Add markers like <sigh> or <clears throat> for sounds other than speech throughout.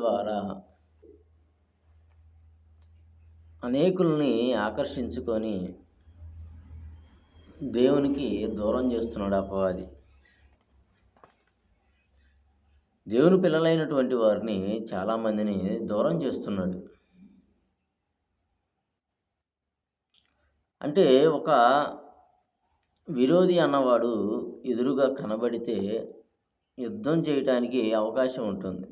ద్వారా అనేకుల్ని ఆకర్షించుకొని దేవునికి దూరం చేస్తున్నాడు అపవాది. దేవుని పిల్లలైనటువంటి వారిని చాలామందిని దూరం చేస్తున్నాడు. అంటే ఒక విరోధి అన్నవాడు ఎదురుగా కనబడితే యుద్ధం చేయటానికి అవకాశం ఉంటుంది.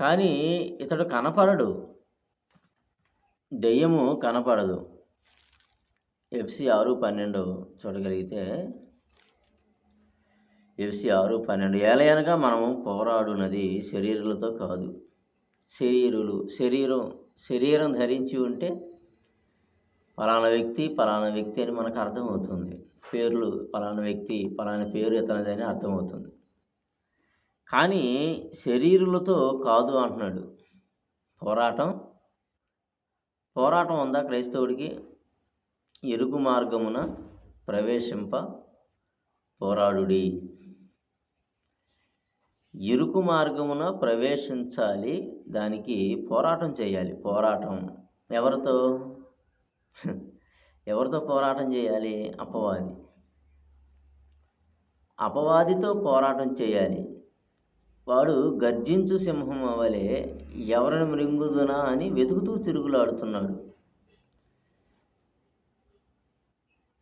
కానీ ఇతడు కనపడడు. దెయ్యము కనపడదు. ఎఫ్సి ఆరు పన్నెండు చూడగలిగితే ఎఫ్సి ఆరు పన్నెండు ఏలయనగా మనము పోరాడునది శరీరులతో కాదు. శరీరులు శరీరం శరీరం ధరించి ఉంటే పలానా వ్యక్తి పలానా వ్యక్తి అని మనకు అర్థమవుతుంది. పేర్లు పలానా వ్యక్తి పలానా పేరు ఇతనిదని అర్థమవుతుంది. కానీ శరీరులతో కాదు అంటున్నాడు. పోరాటం? పోరాటం ఉందా క్రైస్తవుడికి? ఎరుగు మార్గమున ప్రవేశింప పోరాడుడి. ఇరుకు మార్గమున ప్రవేశించాలి దానికి పోరాటం చేయాలి. పోరాటం. ఎవరితో? ఎవరితో పోరాటం చేయాలి? అపవాది. అపవాదితో పోరాటం చేయాలి. వాడు గర్జించు సింహం వలె ఎవరిని మృంగుదునా అని వెతుకుతూ తిరుగులాడుతున్నాడు.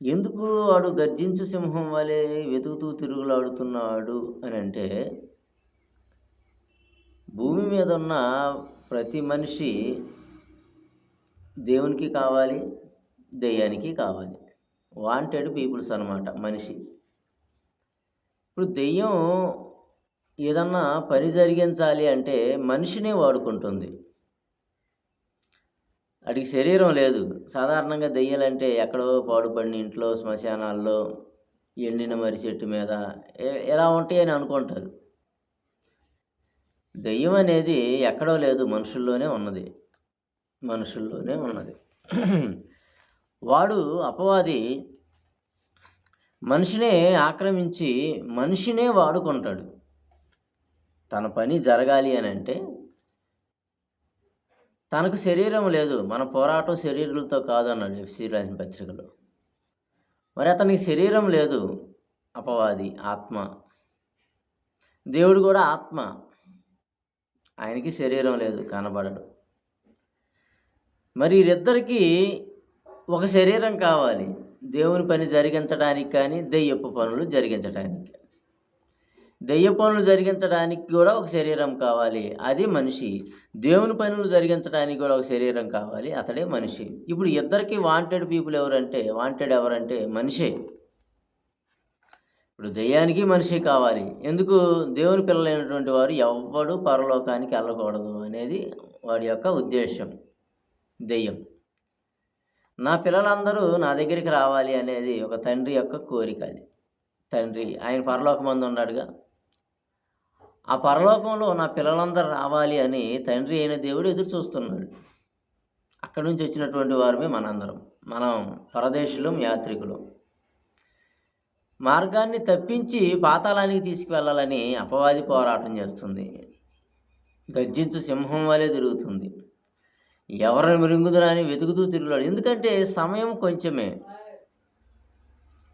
ఎందుకు వాడు గర్జించు సింహం వలె వెతుకుతూ తిరుగులాడుతున్నాడు అని అంటే భూమి మీద ఉన్న ప్రతి మనిషి దేవునికి కావాలి దెయ్యానికి కావాలి. వాంటెడ్ పీపుల్స్ అనమాట మనిషి. ఇప్పుడు దెయ్యం ఏదన్నా పని జరిగించాలి అంటే మనిషినే వాడుకుంటుంది. వాడికి శరీరం లేదు. సాధారణంగా దెయ్యాలంటే ఎక్కడో పాడుపడిన ఇంట్లో శ్మశానాల్లో ఎండిన మర్రి చెట్టు మీద ఎలా ఉంటాయి అని అనుకుంటారు. దెయ్యం అనేది ఎక్కడో లేదు మనుషుల్లోనే ఉన్నది. మనుషుల్లోనే ఉన్నది. వాడు అపవాది. మనిషినే ఆక్రమించి మనిషినే వాడుకుంటాడు. తన పని జరగాలి అని అంటే తనకు శరీరం లేదు. మన పోరాటం శరీరులతో కాదు అన్నాడు ఎఫ్సి రాసిన పత్రికలో. మరి అతనికి శరీరం లేదు. అపవాది ఆత్మ. దేవుడు కూడా ఆత్మ. ఆయనకి శరీరం లేదు కనబడడు. మరి వీరిద్దరికీ ఒక శరీరం కావాలి. దేవుని పని జరిగించడానికి కానీ దెయ్యపు పనులు జరిగించడానికి. దెయ్య పనులు జరిగించడానికి కూడా ఒక శరీరం కావాలి. అది మనిషి. దేవుని పనులు జరిగించడానికి కూడా ఒక శరీరం కావాలి. అతడే మనిషి. ఇప్పుడు ఇద్దరికి వాంటెడ్ పీపుల్ ఎవరంటే వాంటెడ్ ఎవరంటే మనిషే. ఇప్పుడు దెయ్యానికి మనిషి కావాలి. ఎందుకు? దేవుని పిల్లలైనటువంటి వారు ఎవ్వడు పరలోకానికి వెళ్ళకూడదు అనేది వాడి యొక్క ఉద్దేశం. దెయ్యం. నా పిల్లలందరూ నా దగ్గరికి రావాలి అనేది ఒక తండ్రి యొక్క కోరిక అది. తండ్రి ఆయన పరలోకమందు ఉన్నాడుగా ఆ పరలోకంలో నా పిల్లలందరూ రావాలి అని తండ్రి అయిన దేవుడు ఎదురు చూస్తున్నాడు. అక్కడి నుంచి వచ్చినటువంటి వారమే మనందరం మనం పరదేశులం యాత్రికులం. మార్గాన్ని తప్పించి పాతాళానికి తీసుకువెళ్ళాలని అపవాది పోరాటం చేస్తుంది. గర్జించు సింహం వలె తిరుగుతుంది. ఎవరిని మృంగుదురా అని వెతుకుతూ తిరుగులాడు ఎందుకంటే సమయం కొంచెమే.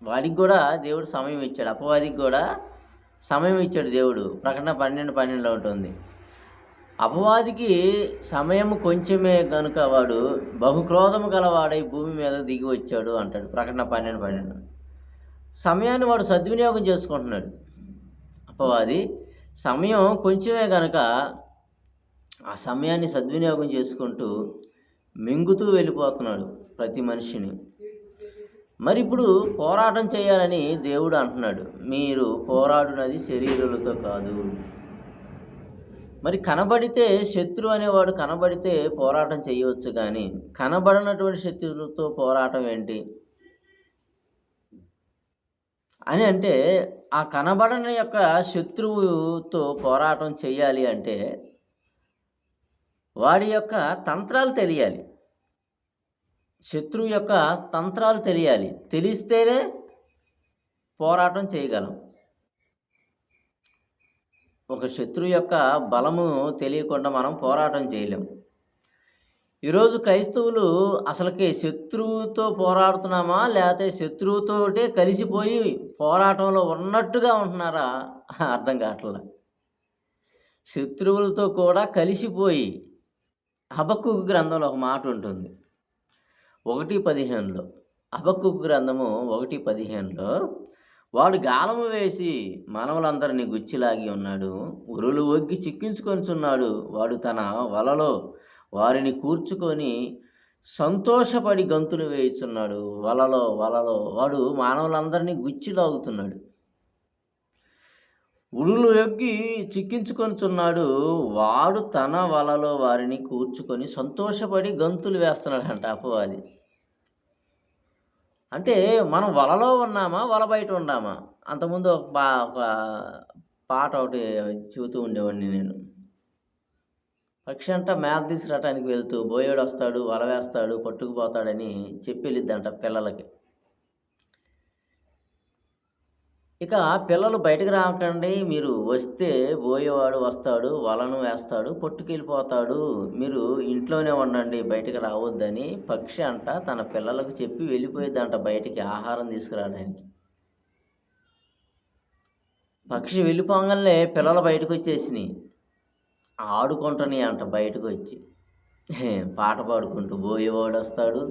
వాడికి కూడా దేవుడు సమయం ఇచ్చాడు. అపవాదికి కూడా సమయం ఇచ్చాడు దేవుడు. ప్రకటన పన్నెండు పన్నెండులో ఉంటుంది అపవాదికి సమయం కొంచెమే కనుక వాడు బహుక్రోధము గలవాడై భూమి మీద దిగి వచ్చాడు అంటాడు. ప్రకటన పన్నెండు పన్నెండు. సమయాన్ని వాడు సద్వినియోగం చేసుకుంటున్నాడు. అపవాది సమయం కొంచెమే కనుక ఆ సమయాన్ని సద్వినియోగం చేసుకుంటూ మింగుతూ వెళ్ళిపోతున్నాడు ప్రతి మనిషిని. మరి ఇప్పుడు పోరాటం చేయాలని దేవుడు అంటున్నాడు. మీరు పోరాడునది శరీరులతో కాదు. మరి కనబడితే శత్రు అనేవాడు కనబడితే పోరాటం చేయవచ్చు కానీ కనబడినటువంటి శత్రువులతో పోరాటం ఏంటి? అని అంటే ఆ కనబడని యొక్క శత్రువుతో పోరాటం చేయాలి అంటే వాడి యొక్క తంత్రాలు తెలియాలి. శత్రువు యొక్క తంత్రాలు తెలియాలి. తెలిస్తేనే పోరాటం చేయగలం. ఒక శత్రువు యొక్క బలము తెలియకుండా మనం పోరాటం చేయలేం. ఈరోజు క్రైస్తవులు అసలుకి శత్రువుతో పోరాడుతున్నామా? లేకపోతే శత్రువుతోటే కలిసిపోయి పోరాటంలో ఉన్నట్టుగా ఉంటున్నారా? అర్థం కావట్లే. శత్రువులతో కూడా కలిసిపోయి హబక్కు గ్రంథంలో ఒక మాట ఉంటుంది. ఒకటి పదిహేనులో. అబక్కు గ్రంథము ఒకటి పదిహేనులో వాడు గాలము వేసి మానవులందరినీ గుచ్చిలాగి ఉన్నాడు. ఉరులు ఒగ్గి చిక్కించుకొనిచున్నాడు. వాడు తన వలలో వారిని కూర్చుకొని సంతోషపడి గంతులు వేయుచున్నాడు. వలలో వలలో వాడు మానవులందరినీ గుచ్చిలాగుతున్నాడు. ఉడులు ఎక్కి చిక్కించుకొనిచున్నాడు. వాడు తన వలలో వారిని కూర్చుకొని సంతోషపడి గంతులు వేస్తున్నాడంట అపవాది. అంటే మనం వలలో ఉన్నామా వల బయట ఉన్నామా అంతకుముందు ఒక పా ఒక పాట ఒకటి చెబుతూ ఉండేవాడిని నేను. పక్షి అంట మేత తీసుకురావటానికి వెళ్తూ బోయేడు వస్తాడు వల వేస్తాడు పట్టుకుపోతాడని చెప్పి వెళ్ళిద్దంట పిల్లలకి. ఇక పిల్లలు బయటకు రాకండి. మీరు వస్తే పోయేవాడు వస్తాడు వలను వేస్తాడు పట్టుకెళ్ళిపోతాడు. మీరు ఇంట్లోనే ఉండండి బయటకు రావద్దని పక్షి అంట తన పిల్లలకు చెప్పి వెళ్ళిపోయేదంట బయటికి ఆహారం తీసుకురావడానికి. పక్షి వెళ్ళిపోగానే పిల్లలు బయటకు వచ్చేసినాయి. ఆడుకుంటున్నాయి అంట బయటకు వచ్చి. పాట పాడుకుంటూ పోయేవాడు వస్తాడు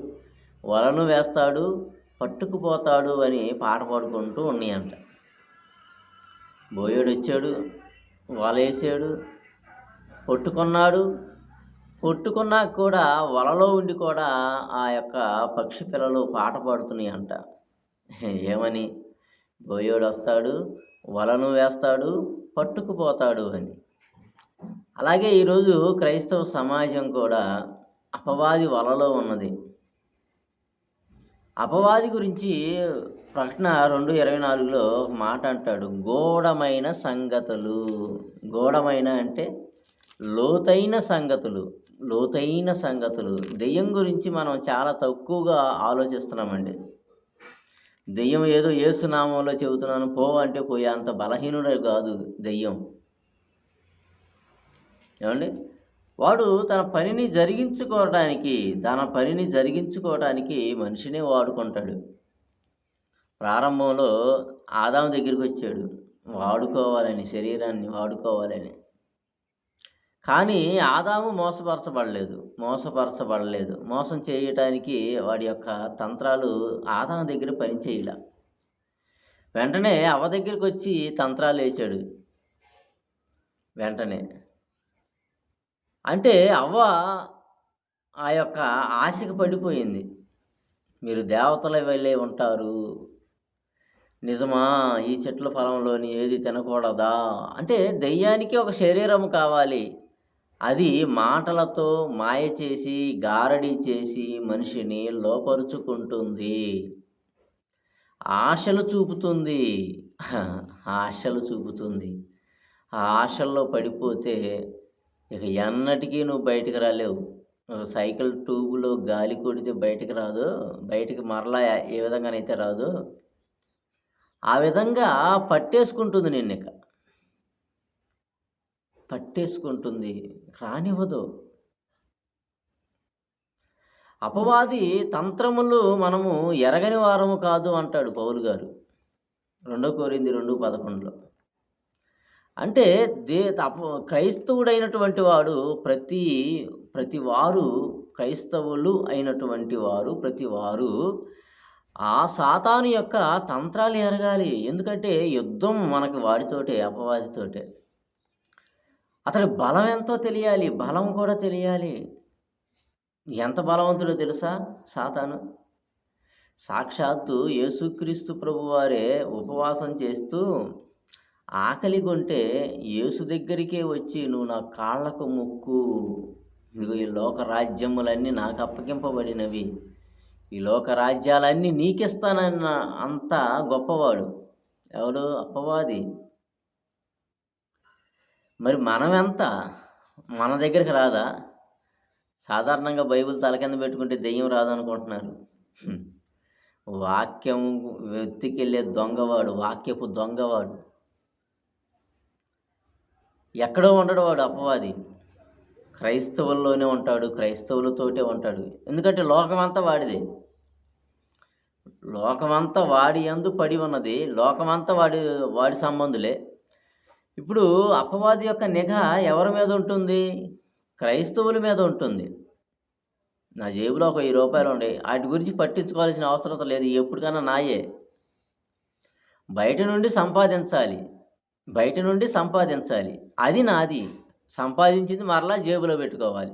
వలను వేస్తాడు పట్టుకుపోతాడు అని పాట పాడుకుంటూ ఉన్నాయంట. బోయోడు వచ్చాడు వలేసాడు పొట్టుకున్నాడు. పొట్టుకున్నాక కూడా వలలో ఉండి కూడా ఆ యొక్క పక్షి పిల్లలు పాట పాడుతున్నాయి అంట ఏమని? బోయోడు వస్తాడు వలను వేస్తాడు పట్టుకుపోతాడు అని. అలాగే ఈరోజు క్రైస్తవ సమాజం కూడా అపవాది వలలో ఉన్నది. అపవాది గురించి ప్రకటన రెండు ఇరవై నాలుగులో ఒక మాట అంటాడు గోడమైన సంగతులు. గోడమైన అంటే లోతైన సంగతులు లోతైన సంగతులు. దెయ్యం గురించి మనం చాలా తక్కువగా ఆలోచిస్తున్నామండి. దెయ్యం ఏదో ఏసునామంలో చెబుతున్నాను పో అంటే పోయే అంత బలహీనుడే కాదు దెయ్యం. ఏమండి? వాడు తన పనిని జరిగించుకోవడానికి తన పనిని జరిగించుకోవడానికి మనిషినే వాడుకుంటాడు. ప్రారంభంలో ఆదాము దగ్గరికి వచ్చాడు. వాడుకోవాలని శరీరాన్ని వాడుకోవాలని. కానీ ఆదాము మోసపరచబడలేదు మోసపరచబడలేదు. మోసం చేయటానికి వాడి యొక్క తంత్రాలు ఆదాము దగ్గర పనిచేయల. వెంటనే అవ దగ్గరికి వచ్చి తంత్రాలు వేశాడు. వెంటనే. అంటే అవ్వ ఆ యొక్క ఆశకు పడిపోయింది. మీరు దేవతల వెళ్ళే ఉంటారు నిజమా? ఈ చెట్ల ఫలంలోని ఏది తినకూడదా? అంటే దెయ్యానికి ఒక శరీరం కావాలి. అది మాటలతో మాయ చేసి గారడి చేసి మనిషిని లోపరుచుకుంటుంది. ఆశలు చూపుతుంది. ఆశలు చూపుతుంది. ఆ ఆశల్లో పడిపోతే ఇక ఎన్నటికీ నువ్వు బయటకు రాలేవు. సైకిల్ ట్యూబ్లో గాలి కొడితే బయటకు రాదు. బయటకు మరలా ఏ విధంగానైతే రాదు. ఆ విధంగా పట్టేసుకుంటుంది నిన్నక ఇక. పట్టేసుకుంటుంది. రానివ్వదు. అపవాది తంత్రములు మనము ఎరగని వారము కాదు అంటాడు పౌలు గారు. రెండో కోరింది రెండు పదకొండులో. అంటే దే అప క్రైస్తవుడైనటువంటి వాడు ప్రతి ప్రతి వారు క్రైస్తవులు అయినటువంటి వారు ప్రతి వారు ఆ సాతాను యొక్క తంత్రాలు ఎరగాలి. ఎందుకంటే యుద్ధం మనకు వాడితోటే అపవాదితోటే. అతడి బలం ఎంతో తెలియాలి బలం కూడా తెలియాలి. ఎంత బలవంతుడో తెలుసా సాతాను? సాక్షాత్తు యేసుక్రీస్తు ప్రభువారే ఉపవాసం చేస్తూ ఆకలి కొంటే యేసు దగ్గరికే వచ్చి నువ్వు నా కాళ్ళకు ముక్కు. ఇదిగో ఈ లోక రాజ్యములన్నీ నాకు అప్పగింపబడినవి. ఈ లోక రాజ్యాలన్నీ నీకిస్తానన్న అంత గొప్పవాడు. ఎవడు? అప్పవాది మరి మనం ఎంత మన దగ్గరికి రాదా? సాధారణంగా బైబిల్ తల కింద పెట్టుకుంటే దెయ్యం రాదనుకుంటున్నారు. వాక్యం వెతికెళ్ళే దొంగవాడు వాక్యపు దొంగవాడు. ఎక్కడో ఉండడు వాడు అపవాది. క్రైస్తవుల్లోనే ఉంటాడు క్రైస్తవులతోటే ఉంటాడు. ఎందుకంటే లోకమంతా వాడిదే. లోకమంతా వాడి అందు పడి ఉన్నది లోకమంతా వాడి వాడి సంబంధులే. ఇప్పుడు అపవాది యొక్క నిఘా ఎవరి మీద ఉంటుంది? క్రైస్తవుల మీద ఉంటుంది. నా జేబులో ఒక వెయ్యి రూపాయలు ఉండే వాటి గురించి పట్టించుకోవాల్సిన అవసరం లేదు ఎప్పటికైనా నాయే. బయట నుండి సంపాదించాలి బయట నుండి సంపాదించాలి. అది నాది. సంపాదించింది మరలా జేబులో పెట్టుకోవాలి.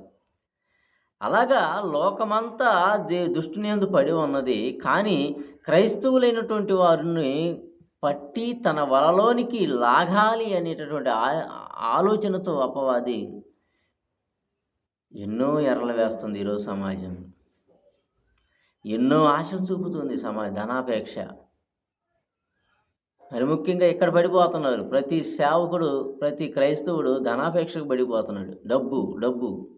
అలాగా లోకమంతా దే దుష్టుని ఎందు పడి ఉన్నది. కానీ క్రైస్తవులైనటువంటి వారిని పట్టి తన వలలోనికి లాగాలి అనేటటువంటి ఆ- ఆలోచనతో అపవాది ఎన్నో ఎర్రలు వేస్తుంది ఈరోజు సమాజం. ఎన్నో ఆశలు చూపుతుంది సమాజం ధనాపేక్ష. మరి ముఖ్యంగా ఇక్కడ పడిపోతున్నారు. ప్రతి సేవకుడు ప్రతి క్రైస్తవుడు ధనాపేక్షకు పడిపోతున్నాడు. డబ్బు డబ్బు.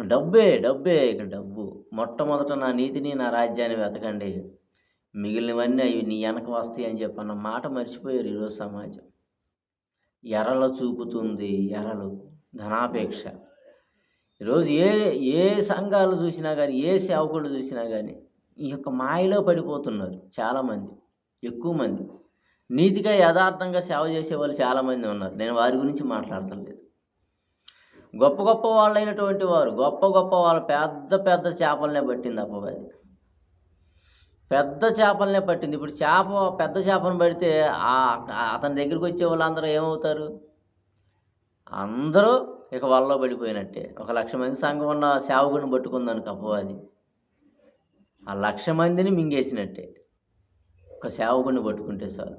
డబ్బే డబ్బే ఇక డబ్బు. మొట్టమొదట నా నీతిని నా రాజ్యాన్ని వెతకండి. మిగిలినవన్నీ అవి నీ వెనక వస్తాయి అని చెప్పన్న మాట మర్చిపోయారు ఈరోజు సమాజం. ఎరలు చూపుతుంది ఎరలు. ధనాపేక్ష. ఈరోజు ఏ ఏ సంఘాలు చూసినా కానీ ఏ సేవకులు చూసినా కానీ ఈ యొక్క మాయలో పడిపోతున్నారు చాలామంది. ఎక్కువ మంది. నీతిగా యథార్థంగా సేవ చేసే వాళ్ళు చాలామంది ఉన్నారు. నేను వారి గురించి మాట్లాడటం లేదు. గొప్ప గొప్ప వాళ్ళైనటువంటి వారు గొప్ప గొప్ప వాళ్ళ పెద్ద పెద్ద చేపలనే పట్టింది అపవాది పెద్ద చేపలనే పట్టింది. ఇప్పుడు చేప పెద్ద చేపను పడితే ఆ అతని దగ్గరికి వచ్చే వాళ్ళందరూ ఏమవుతారు? అందరూ ఇక వాళ్ళలో పడిపోయినట్టే. ఒక లక్ష మంది సంఘం ఉన్న సేవకుడిని పట్టుకుందానికి అపవాది ఆ లక్ష మందిని మింగేసినట్టే. ఒక సేవకుని పట్టుకుంటే చాలు.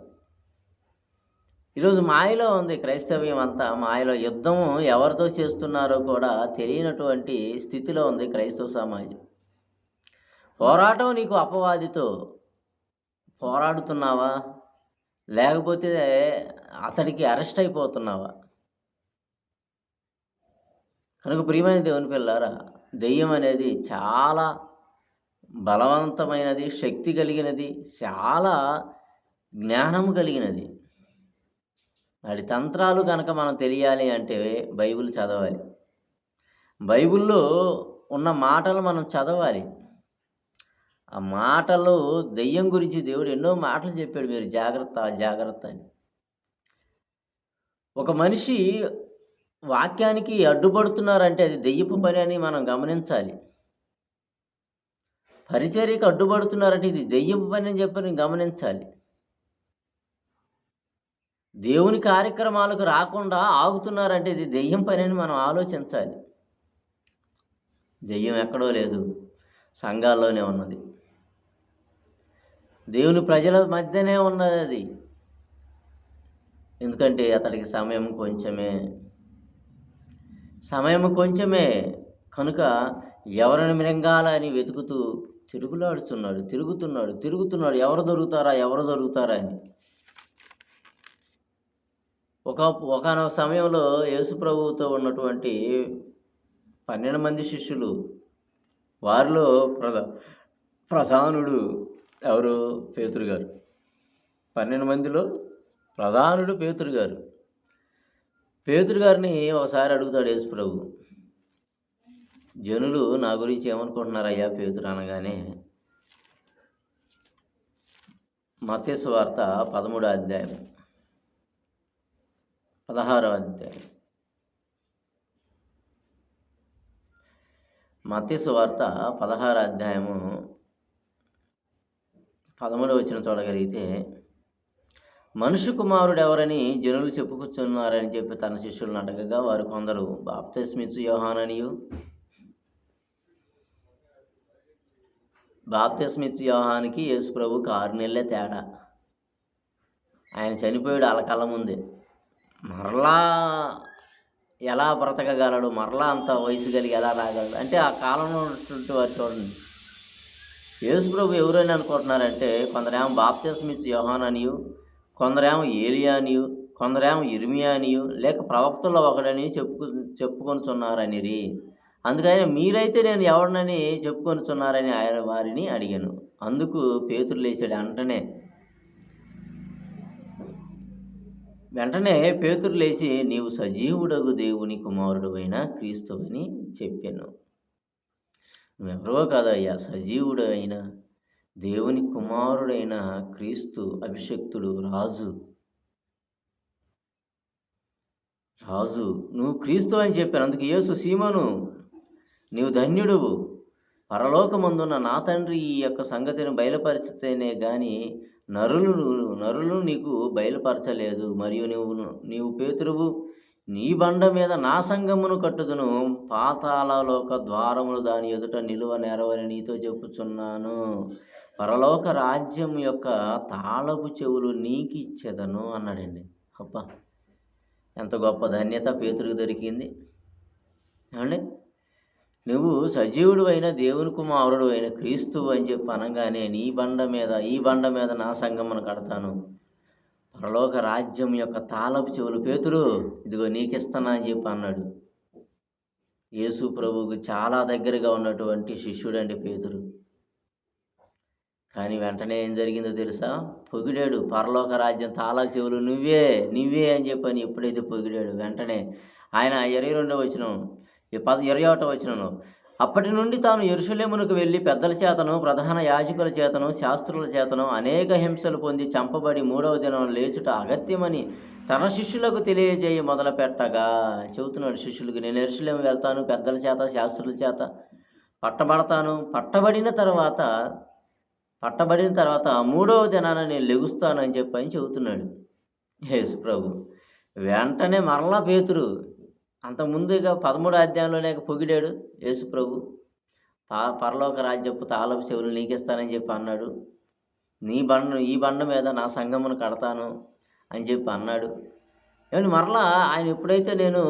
ఈరోజు మాయలో ఉంది క్రైస్తవ్యం అంతా. మాయలో యుద్ధం ఎవరితో చేస్తున్నారో కూడా తెలియనటువంటి స్థితిలో ఉంది క్రైస్తవ సమాజం. పోరాటం నీకు అపవాదితో. పోరాడుతున్నావా? లేకపోతే అతడికి అరెస్ట్ అయిపోతున్నావా? కనుక ప్రియమైన దేవుని పిల్లారా దెయ్యం అనేది చాలా బలవంతమైనది శక్తి కలిగినది చాలా జ్ఞానం కలిగినది. వాటి తంత్రాలు కనుక మనం తెలియాలి అంటే బైబిల్ చదవాలి. బైబిల్లో ఉన్న మాటలు మనం చదవాలి. ఆ మాటలు దెయ్యం గురించి దేవుడు ఎన్నో మాటలు చెప్పాడు మీరు జాగ్రత్త జాగ్రత్త అని. ఒక మనిషి వాక్యానికి అడ్డుపడుతున్నారంటే అది దెయ్యపు పని అని మనం గమనించాలి. పరిచర్యకు అడ్డుపడుతున్నారంటే ఇది దెయ్యం పని అని చెప్పి గమనించాలి. దేవుని కార్యక్రమాలకు రాకుండా ఆగుతున్నారంటే ఇది దెయ్యం పని అని మనం ఆలోచించాలి. దెయ్యం ఎక్కడో లేదు సంఘాల్లోనే ఉన్నది. దేవుని ప్రజల మధ్యనే ఉన్నది అది. ఎందుకంటే అతడికి సమయం కొంచెమే. సమయం కొంచెమే. కనుక ఎవరిని మృంగాలని వెతుకుతూ తిరుగులాడుతున్నాడు తిరుగుతున్నాడు తిరుగుతున్నాడు. ఎవరు దొరుకుతారా? ఎవరు దొరుకుతారా అని. ఒక ఒకనొక సమయంలో యేసు ప్రభువుతో ఉన్నటువంటి పన్నెండు మంది శిష్యులు వారిలో ప్రధ ప్రధానుడు ఎవరు? పేతురు గారు. పన్నెండు మందిలో ప్రధానుడు పేతురు గారు. పేతురు గారిని ఒకసారి అడుగుతాడు యేసు ప్రభు. జనులు నా గురించి ఏమనుకుంటున్నారయ్యా? పేతురు అనగానే మత్స్సు వార్త పదమూడో అధ్యాయం పదహారో అధ్యాయం. మత్స్సు వార్త పదహారో అధ్యాయము పదమూడో వచ్చిన చూడగలిగితే మనుషు కుమారుడు ఎవరని జనులు చెప్పుకొచ్చున్నారని చెప్పి తన శిష్యులను అడగగా వారు కొందరు బాప్తిస్మిచ్చు యోహాననియు బాప్తిస్మిచ్చు యోహానికి యేసు ప్రభుకి ఆరు నెలలే తేడా. ఆయన చనిపోయాడు అలకల ముందే. మరలా ఎలా బ్రతకగలడు? మరలా అంత వయసు కలిగి ఎలా రాగలడు? అంటే ఆ కాలంలో ఉన్నటువంటి వారు చూడండి. యేసుప్రభు ఎవరైనా అనుకుంటున్నారంటే కొందరేమో బాప్తిస్మ ఇచ్చి యోహాన్ అనియు కొందరేమో ఏలియా అనియు కొందరేమో ఇర్మియా అనియు లేక ప్రవక్తల్లో ఒకడని చెప్పుకు చెప్పుకొనిచున్నారనిరి. అందుకని మీరైతే నేను ఎవరినని చెప్పుకొనిచున్నారని ఆయన వారిని అడిగాను. అందుకు పేతురు లేచాడు. అంటనే వెంటనే పేతురు లేచి నీవు సజీవుడగు దేవుని కుమారుడు అయిన క్రీస్తువని చెప్పాను. నువ్వెవరో కాదయ్యా సజీవుడు అయిన దేవుని కుమారుడైన క్రీస్తు అభిషక్తుడు రాజు. రాజు నువ్వు క్రీస్తు అని చెప్పాను. అందుకు యేసు సీమను నీవు ధన్యుడువు. పరలోకమందున్న నా తండ్రి ఈ యొక్క సంగతిని బయలుపరిచితేనే గాని నరులు నరులు నీకు బయలుపరచలేదు. మరియు నీవు నీవు పేతురువు. నీ బండ మీద నా సంగమును కట్టుదును. పాతాళలోక ద్వారములు దాని ఎదుట నిలువ నెరవని నీతో చెప్పుచున్నాను. పరలోక రాజ్యం యొక్క తాళపు చెవులు నీకు ఇచ్చేదను అన్నాడండి. అబ్బా ఎంత గొప్ప ధన్యత పేతురికి దొరికింది. ఏమండి? నువ్వు సజీవుడు అయిన దేవుని కుమారుడు అయిన క్రీస్తు అని చెప్పి అనగానే నీ బండ మీద ఈ బండ మీద నా సంగమను కడతాను. పరలోక రాజ్యం యొక్క తాళపు చెవులు పేతురు ఇదిగో నీకిస్తానా అని చెప్పి అన్నాడు. యేసు ప్రభువుకు చాలా దగ్గరగా ఉన్నటువంటి శిష్యుడండి పేతురు. కానీ వెంటనే ఏం జరిగిందో తెలుసా? పొగిడాడు. పరలోక రాజ్యం తాళా చెవులు నువ్వే నువ్వే అని చెప్పని ఎప్పుడైతే పొగిడాడు వెంటనే ఆయన ఇరవై రెండో వచ్చిన పద ఇరవై ఒకటో వచ్చినను అప్పటి నుండి తాను ఎరుసలేమునకు వెళ్ళి పెద్దల చేతను ప్రధాన యాజకుల చేతను శాస్త్రుల చేతను అనేక హింసలు పొంది చంపబడి మూడవ దినం లేచుట అగత్యమని తన శిష్యులకు తెలియజేయ మొదలుపెట్టగా చెబుతున్నాడు శిష్యులకు నేను ఎరుసలేము వెళ్తాను పెద్దల చేత శాస్త్రుల చేత పట్టబడతాను. పట్టబడిన తర్వాత పట్టబడిన తర్వాత మూడవ దినాన నేను లెగుస్తానని చెప్పని అని చెబుతున్నాడు. యేసు ప్రభు. వెంటనే మరలా పేతురు అంత ఇక పదమూడు అధ్యాయంలోనే పొగిడాడు యేసు ప్రభు పా పరలోక రాజ్యపు తాళపు చెవులు నీకిస్తానని చెప్పి అన్నాడు. నీ బండ ఈ బండ మీద నా సంగమును కడతాను అని చెప్పి అన్నాడు. ఏమని మరలా ఆయన ఎప్పుడైతే నేను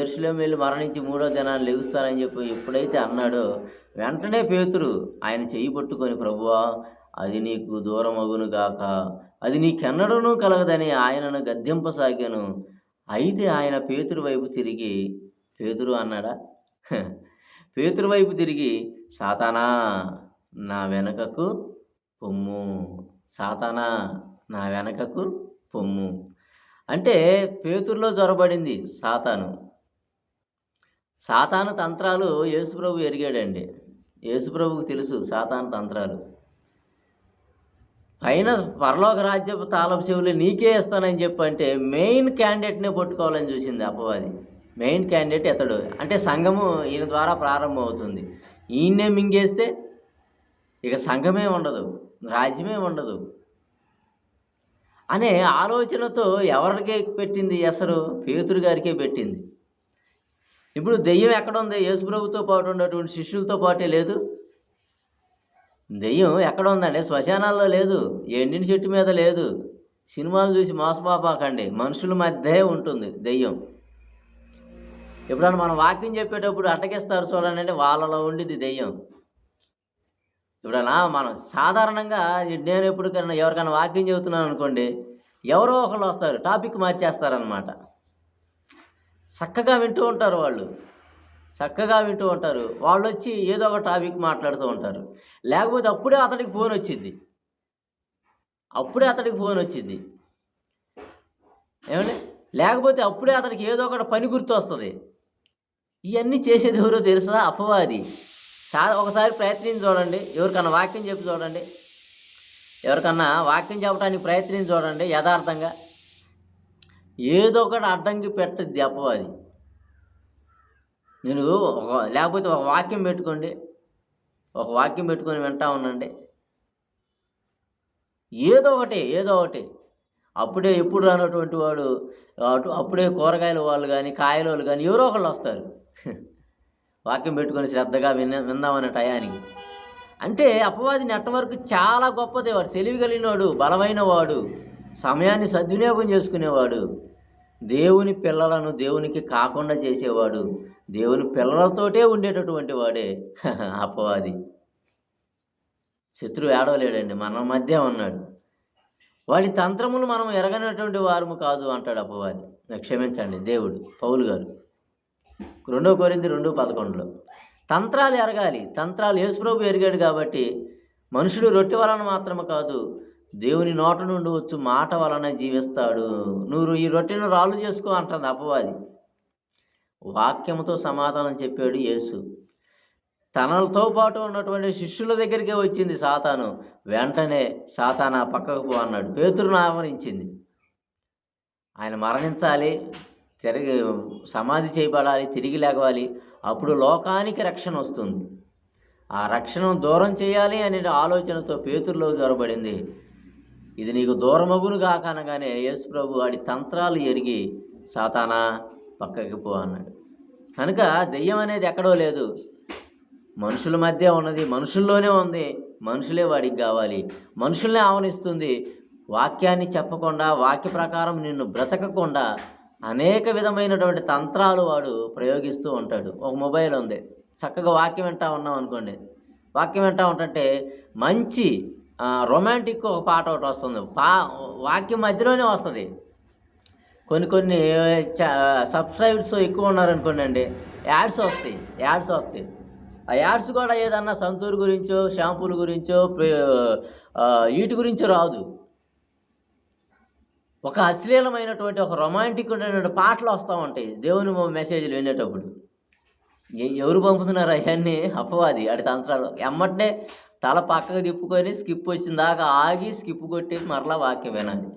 ఎరుసలేం వెళ్ళి మరణించి మూడో దినాన్ని లెగుస్తానని చెప్పి ఎప్పుడైతే అన్నాడో వెంటనే పేతురు ఆయన చెయ్యి పట్టుకొని ప్రభువా అది నీకు దూరం అగును గాక. అది నీకెన్నడూనూ కలగదని ఆయనను గద్దెంపసాగాను. అయితే ఆయన పేతురు వైపు తిరిగి పేతురు అన్నాడా? పేతురు వైపు తిరిగి సాతానా నా వెనకకు పొమ్ము. సాతానా నా వెనకకు పొమ్ము. అంటే పేతురులో జ్వరబడింది సాతాను. సాతాను తంత్రాలు యేసుప్రభు ఎరిగాడండి. యేసుప్రభుకు తెలుసు సాతాను తంత్రాలు. పైన పరలోక రాజ్యపు తాళపు చెవులు నీకే ఇస్తానని చెప్పంటే మెయిన్ క్యాండిడేట్నే పట్టుకోవాలని చూసింది అపవాది. మెయిన్ క్యాండిడేట్ ఎతడు. అంటే సంఘము ఈయన ద్వారా ప్రారంభం అవుతుంది ఈయన్నే మింగేస్తే ఇక సంఘమే ఉండదు రాజ్యమే ఉండదు. అనే ఆలోచనతో ఎవరికి పెట్టింది ఎసరు? పేతురు గారికే పెట్టింది. ఇప్పుడు దెయ్యం ఎక్కడ ఉంది? యేసుప్రభుతో పాటు ఉన్నటువంటి శిష్యులతో పాటే లేదు. దెయ్యం ఎక్కడ ఉందండి శ్మశానాల్లో లేదు. ఎండిన చెట్టు మీద లేదు. సినిమాలు చూసి మోసపాపాకండి మనుషుల మధ్య ఉంటుంది దెయ్యం. ఎప్పుడన్నా మనం వాక్యం చెప్పేటప్పుడు అటకిస్తారు చూడండి అంటే వాళ్ళలో ఉండిది దెయ్యం. ఎప్పుడన్నా మనం సాధారణంగా నేను ఎప్పటికైనా ఎవరికైనా వాక్యం చెబుతున్నాను అనుకోండి ఎవరో ఒకళ్ళు వస్తారు టాపిక్ మార్చేస్తారనమాట చక్కగా వింటూ ఉంటారు వాళ్ళు. చక్కగా వింటూ ఉంటారు. వాళ్ళు వచ్చి ఏదో ఒక టాపిక్ మాట్లాడుతూ ఉంటారు. లేకపోతే అప్పుడే అతడికి ఫోన్ వచ్చింది. అప్పుడే అతడికి ఫోన్ వచ్చింది. ఏమండి? లేకపోతే అప్పుడే అతనికి ఏదో ఒకటి పని గుర్తు వస్తుంది ఇవన్నీ చేసేది ఎవరో తెలుసా? అపవాది. చాలా ఒకసారి ప్రయత్నించి చూడండి. ఎవరికన్నా వాక్యం చెప్పి చూడండి. ఎవరికన్నా వాక్యం చెప్పడానికి ప్రయత్నించి చూడండి యథార్థంగా. ఏదో ఒకటి అడ్డంకి పెట్టద్ది అపవాది. నేను ఒక లేకపోతే ఒక వాక్యం పెట్టుకోండి. ఒక వాక్యం పెట్టుకొని వింటా ఉండండి. ఏదో ఒకటి ఏదో ఒకటి. అప్పుడే ఎప్పుడు రానటువంటి వాడు అటు అప్పుడే కూరగాయల వాళ్ళు కానీ కాయల వాళ్ళు కానీ ఎవరో ఒకళ్ళు వస్తారు. <laughs> వాక్యం పెట్టుకొని శ్రద్ధగా విన్న విందామనే టయానికి. అంటే అపవాది నెట్వర్క్ చాలా గొప్పది. వాడు తెలివి కలిగినవాడు బలమైన వాడు సమయాన్ని సద్వినియోగం చేసుకునేవాడు. దేవుని పిల్లలను దేవునికి కాకుండా చేసేవాడు దేవుని పిల్లలతోటే ఉండేటటువంటి వాడే. <laughs> అపవాది. శత్రువు ఏడవలేడండి మన మధ్య ఉన్నాడు. వాడి తంత్రములు మనం ఎరగనటువంటి వారము కాదు అంటాడు అపవాది. క్షమించండి దేవుడు పౌలు గారు. రెండో కోరింది రెండు పదకొండులో తంత్రాలు ఎరగాలి. తంత్రాలు యేసుప్రభు ఎరిగాడు కాబట్టి మనుషుడు రొట్టె వలన మాత్రమే కాదు దేవుని నోట నుండి వచ్చు మాట వలన జీవిస్తాడు. నువ్వు ఈ రొట్టెను రాళ్ళు చేసుకో అంటుంది అపవాది. వాక్యంతో సమాధానం చెప్పాడు యేసు. తనలతో పాటు ఉన్నటువంటి శిష్యుల దగ్గరికే వచ్చింది సాతాను. వెంటనే సాతాన పక్కకు పో అన్నాడు. పేతురును ఆవరించింది ఆయన మరణించాలి తిరిగి సమాధి చేయబడాలి తిరిగి లేవాలి. అప్పుడు లోకానికి రక్షణ వస్తుంది. ఆ రక్షణను దూరం చేయాలి అనే ఆలోచనతో పేతురులో జొరబడింది. ఇది నీకు దూరమగును కాకనగానే యేసు ప్రభు వాడి తంత్రాలు ఎరిగి సాతానా పక్కకి పో అన్నాడు. కనుక దెయ్యం అనేది ఎక్కడో లేదు. మనుషుల మధ్య ఉన్నది మనుషుల్లోనే ఉంది. మనుషులే వాడికి కావాలి. మనుషుల్నే ఆవనిస్తుంది వాక్యాన్ని చెప్పకుండా వాక్య ప్రకారం నిన్ను బ్రతకకుండా అనేక విధమైనటువంటి తంత్రాలు వాడు ప్రయోగిస్తూ ఉంటాడు. ఒక మొబైల్ ఉంది. చక్కగా వాక్యం వింటా ఉన్నాం అనుకోండి. వాక్యం వింటా ఉంటుంటే మంచి రొమాంటిక్ ఒక పాట ఒకటి వస్తుంది. పా వాక్యం మధ్యలోనే వస్తుంది. కొన్ని కొన్ని సబ్స్క్రైబర్స్ ఎక్కువ ఉన్నారనుకోండి అండి యాడ్స్ వస్తాయి యాడ్స్ వస్తాయి. ఆ యాడ్స్ కూడా ఏదన్నా సంతూర్ గురించో షాంపూల గురించో వీటి గురించో రాదు. ఒక అశ్లీలమైనటువంటి ఒక రొమాంటిక్ ఉన్నటువంటి పాటలు వస్తూ ఉంటాయి. దేవుని మెసేజ్లు వినేటప్పుడు. ఎవరు పంపుతున్నారు అవన్నీ అపవాది అడి తంత్రాలు. ఎమ్మటే తల పక్కకు తిప్పుకొని స్కిప్ వచ్చిన దాకా ఆగి స్కిప్ కొట్టి మరలా వాక్యం వినాలి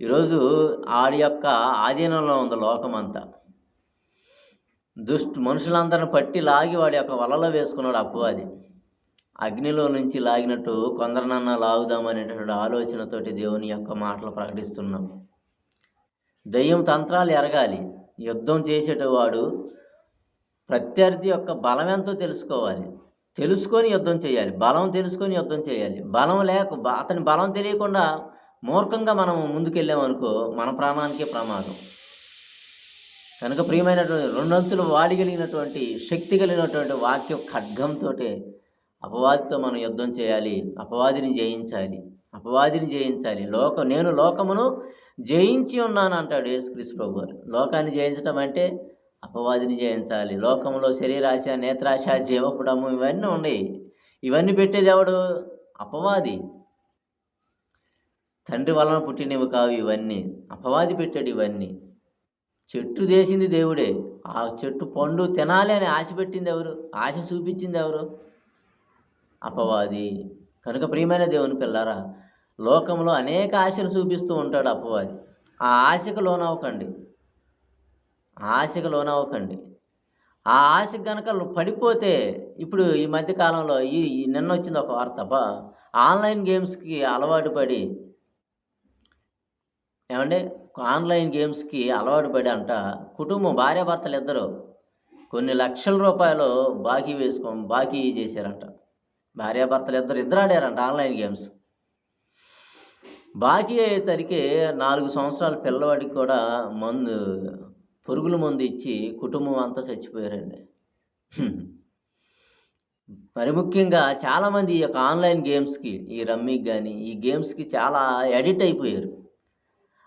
ఈరోజు ఆడి యొక్క ఆధీనంలో ఉంది లోకమంతా. దుష్టు మనుషులందరిని పట్టి లాగి వాడి యొక్క వలలో వేసుకున్నాడు అపవాది అగ్నిలో నుంచి లాగినట్టు కొందరినన్నా లాగుదామనేటటువంటి ఆలోచనతోటి దేవుని యొక్క మాటలు ప్రకటిస్తున్నాం. దయ్యం తంత్రాలు ఎరగాలి. యుద్ధం చేసేటవాడు ప్రత్యర్థి యొక్క బలమెంతో తెలుసుకోవాలి. తెలుసుకొని యుద్ధం చేయాలి. బలం తెలుసుకొని యుద్ధం చేయాలి. బలం లేక అతని బలం తెలియకుండా మూర్ఖంగా మనం ముందుకెళ్ళామనుకో మన ప్రాణానికే ప్రమాదం. కనుక ప్రియమైనటువంటి రెండంచులు వాడిగలిగినటువంటి శక్తి కలిగినటువంటి వాక్య ఖడ్గంతో అపవాదితో మనం యుద్ధం చేయాలి. అపవాదిని జయించాలి. అపవాదిని జయించాలి. లోక నేను లోకమును జయించి ఉన్నాను అంటాడు యేసుక్రీస్తు ప్రభు లోకాన్ని జయించడం అంటే అపవాదిని జయించాలి. లోకంలో శరీరాశ నేత్రాశ జీవపుడము ఇవన్నీ ఉన్నాయి ఇవన్నీ పెట్టేది ఎవడు? అపవాది. తండ్రి వలన పుట్టినవి కావు ఇవన్నీ. అపవాది పెట్టాడు ఇవన్నీ. చెట్టు చేసింది దేవుడే. ఆ చెట్టు పండు తినాలి అని ఆశ పెట్టింది ఎవరు? ఆశ చూపించింది ఎవరు? అపవాది. కనుక ప్రియమైన దేవుని పిల్లారా లోకంలో అనేక ఆశలు చూపిస్తూ ఉంటాడు అపవాది. ఆ ఆశకు లోనవ్వకండి. ఆశకు లోనవ్వకండి. ఆ ఆశ కనుక పడిపోతే ఇప్పుడు ఈ మధ్య కాలంలో ఈ నిన్న వచ్చింది ఒక వార్త ఆన్లైన్ గేమ్స్కి అలవాటు పడి ఏమంటే ఆన్లైన్ గేమ్స్కి అలవాటు పడి అంట కుటుంబం భార్యాభర్తలు ఇద్దరు కొన్ని లక్షల రూపాయలు బాకీ వేసుకో బాకీ చేశారంట. భార్యాభర్తలు ఇద్దరు ఇద్దరు ఆడారంట ఆన్లైన్ గేమ్స్. బాకీ అయ్యేసరికి నాలుగు సంవత్సరాల పిల్లవాడికి కూడా మందు పురుగుల మందు ఇచ్చి కుటుంబం అంతా చచ్చిపోయారండి. మరి ముఖ్యంగా చాలామంది ఈ యొక్క ఆన్లైన్ గేమ్స్కి ఈ రమ్మీకి కానీ ఈ గేమ్స్కి చాలా ఎడిట్ అయిపోయారు.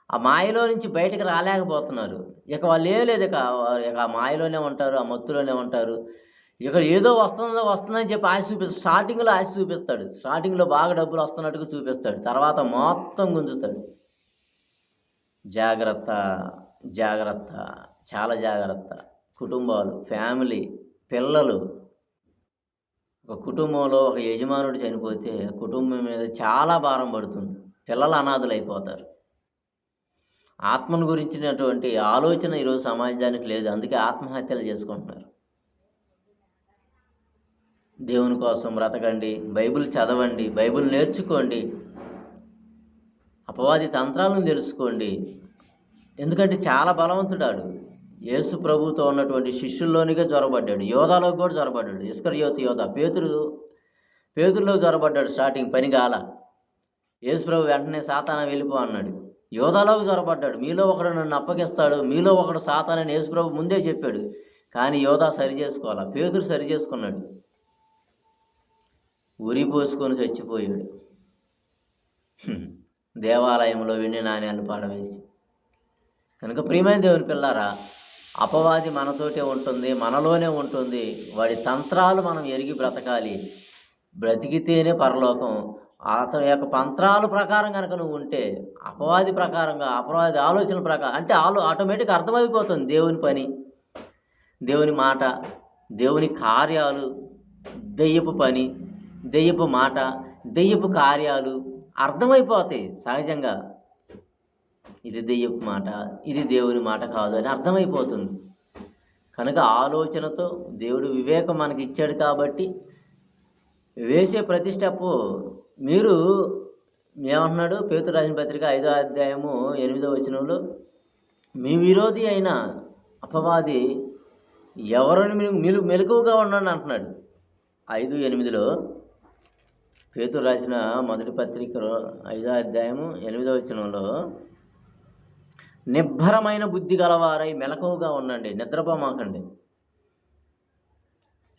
ఆ మాయలో నుంచి బయటకు రాలేకపోతున్నారు. ఇక వాళ్ళు ఏం లేదు ఇక ఇక ఆ మాయలోనే ఉంటారు ఆ మత్తులోనే ఉంటారు. ఇక ఏదో వస్తుందో వస్తుందని చెప్పి ఆశ చూపిస్తాడు స్టార్టింగ్లో ఆశ చూపిస్తాడు. స్టార్టింగ్లో బాగా డబ్బులు వస్తున్నట్టుగా చూపిస్తాడు. తర్వాత మొత్తం గుంజుతాడు. జాగ్రత్త. జాగ్రత్త చాలా జాగ్రత్త. కుటుంబాలు ఫ్యామిలీ పిల్లలు. ఒక కుటుంబంలో ఒక యజమానుడు చనిపోతే కుటుంబం మీద చాలా భారం పడుతుంది. పిల్లలు అనాథులు అయిపోతారు ఆత్మను గురించినటువంటి ఆలోచన ఈరోజు సమాజానికి లేదు. అందుకే ఆత్మహత్యలు చేసుకుంటున్నారు. దేవుని కోసం బ్రతకండి బైబిల్ చదవండి బైబిల్ నేర్చుకోండి అపవాది తంత్రాలను తెలుసుకోండి. ఎందుకంటే చాలా బలవంతుడాడు. యేసు ప్రభుతో ఉన్నటువంటి శిష్యుల్లోనిగా జ్వరబడ్డాడు యోధాలోకి కూడా జ్వరబడ్డాడు ఇస్కర్ యోధ. యోధ పేతురు పేతుల్లో జ్వరబడ్డాడు స్టార్టింగ్ పని గాల. యేసు ప్రభు వెంటనే సాతాన వెళ్ళిపో అన్నాడు. యోధాలోకి జ్వరపడ్డాడు మీలో ఒకడు నన్ను అప్పగిస్తాడు. మీలో ఒకడు సాతానని యేసుప్రభు ముందే చెప్పాడు. కానీ యోధా సరి చేసుకోవాలా? పేతురు సరి చేసుకున్నాడు. ఉరి పోసుకొని చచ్చిపోయాడు. దేవాలయంలో వెండి నాణ్యాలు పాడవేసి కనుక ప్రియమైన దేవుని పిల్లారా అపవాది మనతోటే ఉంటుంది మనలోనే ఉంటుంది. వాడి తంత్రాలు మనం ఎరిగి బ్రతకాలి. బ్రతికితేనే పరలోకం. అతని యొక్క పంత్రాల ప్రకారం కనుక నువ్వు ఉంటే అపవాది ప్రకారంగా అపవాది ఆలోచన ప్రకారం అంటే ఆలో ఆటోమేటిక్ అర్థమైపోతుంది దేవుని పని. దేవుని మాట దేవుని కార్యాలు దెయ్యపు పని దెయ్యపు మాట దెయ్యపు కార్యాలు అర్థమైపోతాయి సహజంగా. ఇది దెయ్యపు మాట ఇది దేవుని మాట కాదు అని అర్థమైపోతుంది. కనుక ఆలోచనతో దేవుడు వివేకం మనకి ఇచ్చాడు కాబట్టి వేసే ప్రతి స్టెప్పు మీరు ఏమంటున్నాడు? పేతురు రాసిన పత్రిక ఐదో అధ్యాయము ఎనిమిదో వచనంలో మీ విరోధి అయిన అపవాది ఎవరిని మీరు మీరు మెలకువగా ఉండండి అంటున్నాడు. ఐదు ఎనిమిదిలో పేతురు రాసిన మొదటి పత్రికలో ఐదో అధ్యాయము ఎనిమిదో వచనంలో నిబ్బరమైన బుద్ధి గలవారై మెలకువగా ఉండండి నిద్రపోమాకండి.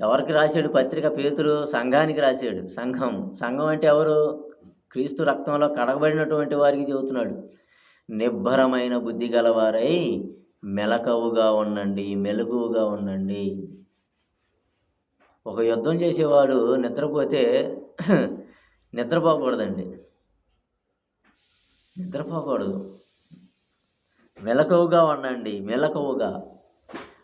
ఎవరికి రాశాడు పత్రిక? పేతురు సంఘానికి రాశాడు. సంఘం. సంఘం అంటే ఎవరు? క్రీస్తు రక్తంలో కడగబడినటువంటి వారికి చెబుతున్నాడు. నిబ్బరమైన బుద్ధి గలవారై మెలకువగా ఉండండి మెలకువగా ఉండండి. ఒక యుద్ధం చేసేవాడు నిద్రపోతే <clears throat> నిద్రపోకూడదండి. నిద్రపోకూడదు. మెలకువగా ఉండండి మెలకువగా.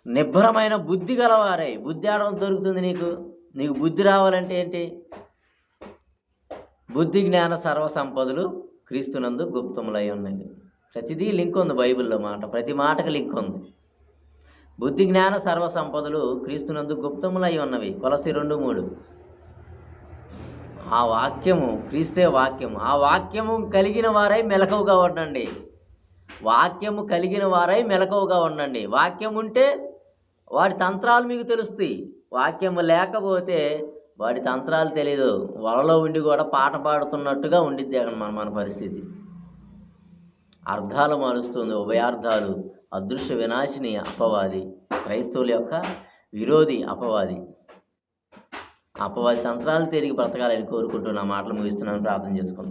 నిబ్బరమైన బుద్ధి గలవారై. బుద్ధి ఆడడం దొరుకుతుంది నీకు? నీకు బుద్ధి రావాలంటే ఏంటి? బుద్ధి జ్ఞాన సర్వ సంపదలు క్రీస్తునందు గుప్తములై ఉన్నాయి ప్రతిదీ లింక్ ఉంది బైబిల్లో మాట. ప్రతి మాటకు లింక్ ఉంది. బుద్ధి జ్ఞాన సర్వ సంపదలు క్రీస్తునందు గుప్తములై ఉన్నవి. కొలసి రెండు మూడు. ఆ వాక్యము క్రీస్తే వాక్యము. ఆ వాక్యము కలిగిన వారై మెలకువగా ఉండండి వాక్యము కలిగిన వారై మెలకువగా ఉండండి. వాక్యం ఉంటే వాడి తంత్రాలు మీకు తెలుస్తాయి. వాక్యము లేకపోతే వాడి తంత్రాలు తెలియదు వలలో ఉండి కూడా పాట పాడుతున్నట్టుగా ఉండిద్ది అక్కడ మన మన పరిస్థితి. అర్థాలు మారుస్తుంది. ఉభయార్థాలు అదృశ్య వినాశిని అపవాది క్రైస్తవుల యొక్క విరోధి అపవాది. అపవాది తంత్రాలు తిరిగి బ్రతకాలని కోరుకుంటూ నా మాటలు ముగిస్తున్నాను. ప్రార్థన చేసుకుంటాను